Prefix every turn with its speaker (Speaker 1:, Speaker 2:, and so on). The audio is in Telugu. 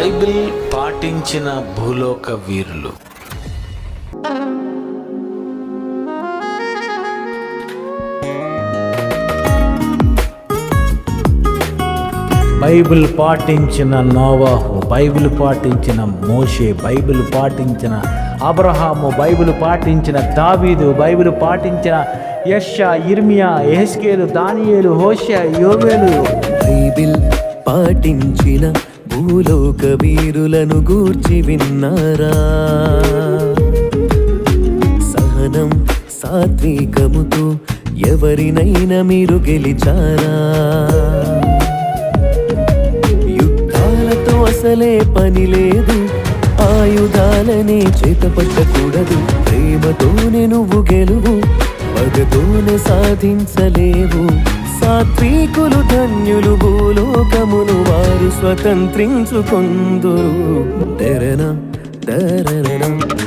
Speaker 1: బైబిల్ పాటించిన భూలోక వీరులు.
Speaker 2: బైబిల్ పాటించిన నోవాహు బైబిల్ పాటించిన మోషే బైబిల్ పాటించిన అబ్రహాము బైబిల్ పాటించిన దావీదు బైబిల్ పాటించిన యష ఇర్మియా ఎహెస్కేలు దానియేలు హోష యోవేలు.
Speaker 3: బైబిల్ పాటించిన భూలోక వీరులను గూర్చి విన్నారా? సహనం సాత్వికముతో ఎవరినైనా మీరు గెలిచారా? యుద్ధాలతో అసలే పని లేదు ఆయుధాలనే చేతపట్టకూడదు. ప్రేమతోనే నువ్వు గెలువు పగతోనే సాధించలేవు. సాత్వికులు ధన్యులు స్వతంత్రించుకొందురు. తెరణ తెరణ